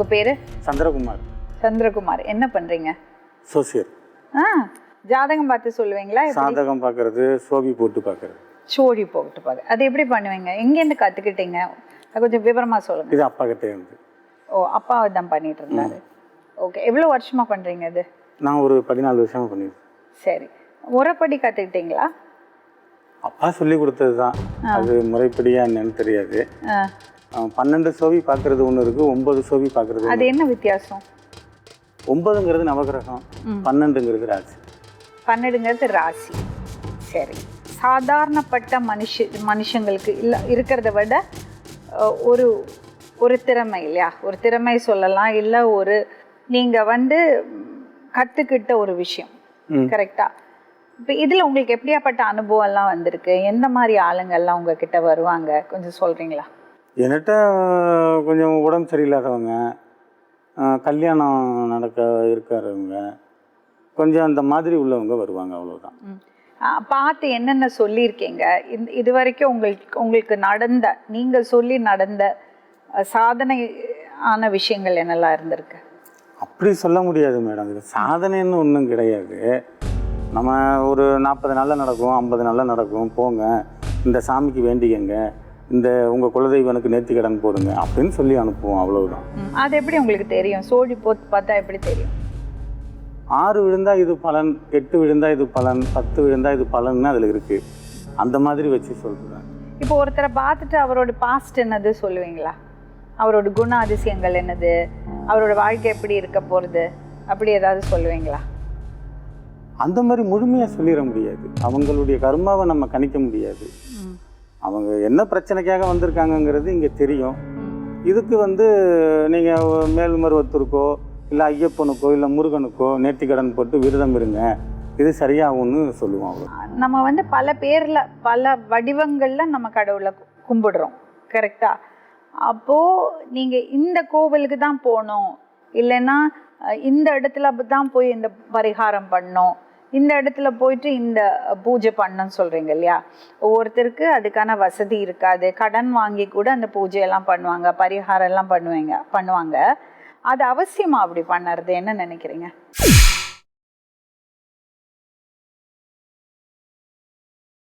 உங்க பேரு? சந்திரகுமார். சந்திரகுமார். என்ன பண்றீங்க? சோசியல் ஆ ஜாதகம் பார்த்து சொல்லுவீங்களா? சாதகம் பார்க்கறது சோபி போட்டு பார்க்கறது. சோழி போட்டு பாரு அது எப்படி பண்ணுவீங்க? எங்கேருந்து கத்துக்கிட்டீங்க? கொஞ்சம் விவரமா சொல்லுங்க. இது அப்பா கிட்டே இருந்து. ஓ அப்பா தான் பண்ணிட்டு இருந்தாரு. ஓகே எவ்வளவு வருஷமா பண்றீங்க இது? நான் ஒரு பதினாலு வருஷமா பண்ணியிருக்கேன் சரி. முறைப்படி கத்துக்கிட்டீங்களா? அப்பா சொல்லி கொடுத்தது தான். அது முறைப்படியா என்னன்னு தெரியாது. பன்னெண்டு சோவி பார்க்கறது ஒன்று இருக்கு ஒன்பது சோவி பார்க்கறது அது என்ன வித்தியாசம்? ஒன்பதுங்கிறது நவகிரகம் பன்னெண்டுங்கிறது ராசி. பன்னெண்டுங்கிறது ராசி. சரி. சாதாரணப்பட்ட மனுஷ மனுஷங்களுக்கு இல்லை இருக்கிறத விட ஒரு ஒரு திறமை இல்லையா? ஒரு திறமை சொல்லலாம். இல்லை ஒரு நீங்கள் வந்து ம், கத்துக்கிட்ட ஒரு விஷயம். ம். கரெக்டா? இப்போ இதில் உங்களுக்கு எப்படியாப்பட்ட அனுபவம்லாம் வந்திருக்கு? எந்த மாதிரி ஆளுங்கள்லாம் உங்ககிட்ட வருவாங்க? கொஞ்சம் சொல்கிறீங்களா என்கிட்ட கொஞ்சம் உடம்பு சரியில்லாதவங்க கல்யாணம் நடக்க இருக்காரவங்க கொஞ்சம் அந்த மாதிரி உள்ளவங்க வருவாங்க. ஆ, பார்த்து என்னென்ன சொல்லியிருக்கீங்க? இது வரைக்கும் உங்களுக்கு உங்களுக்கு நடந்த நீங்கள் சொல்லி நடந்த சாதனை ஆன விஷயங்கள் என்னெல்லாம் இருந்திருக்கு? அப்படி சொல்ல முடியாது மேடம். இது சாதனைன்னு ஒன்றும் கிடையாது. நம்ம ஒரு நாற்பது நாளில் நடக்கும் ஐம்பது நாளில் நடக்கும் போங்க. இந்த சாமிக்கு வேண்டிக்கங்க. இந்த உங்கள் குலதெய்வனுக்கு நேர்த்தி கடன் போடுங்க அப்படின்னு சொல்லி அனுப்புவோம் அவ்வளவுதான். அது எப்படி உங்களுக்கு தெரியும்? சோழி போட்டு பார்த்தா எப்படி தெரியும்? ஆறு விழுந்தா இது பலன் எட்டு விழுந்தா இது பலன் பத்து விழுந்தா இது பலன்னு அதில் இருக்கு. அந்த மாதிரி வச்சு சொல்கிறேன் இப்போ ஒருத்தரை பார்த்துட்டு அவரோட பாஸ்ட் என்னது சொல்லுவீங்களா? அவரோட குண அதிசயங்கள் என்னது? அவரோட வாழ்க்கை எப்படி இருக்க போகிறது அப்படி ஏதாவது சொல்லுவீங்களா? அந்த மாதிரி முழுமையாக சொல்லிட முடியாது. அவங்களுடைய கர்மாவை நம்ம கணிக்க முடியாது. அவங்க என்ன பிரச்சனைக்காக வந்திருக்காங்கங்கிறது இங்கே தெரியும். இதுக்கு வந்து நீங்கள் மேல்மருவத்தூருக்கோ இல்லை ஐயப்பனுக்கோ இல்லை முருகனுக்கோ நேர்த்திக்கடன் போட்டு விரதம் இருங்க. இது சரியாகும்னு சொல்லுவோம் நம்ம வந்து பல பேரில் பல வடிவங்களில் நம்ம கடவுளை கும்பிடுறோம். கரெக்டாக அப்போது நீங்கள் இந்த கோவிலுக்கு தான் போகணும். இல்லைன்னா இந்த இடத்துல தான் போய் இந்த பரிகாரம் பண்ணோம் இந்த இடத்துல போயிட்டு இந்த பூஜை பண்ணணும்னு சொல்கிறீங்க இல்லையா? ஒவ்வொருத்தருக்கு அதுக்கான வசதி இருக்காது. கடன் வாங்கி கூட அந்த பூஜையெல்லாம் பண்ணுவாங்க. பரிகாரம் எல்லாம் பண்ணுவீங்க பண்ணுவாங்க. அது அவசியமா அப்படி பண்ணுறது? என்ன நினைக்கிறீங்க?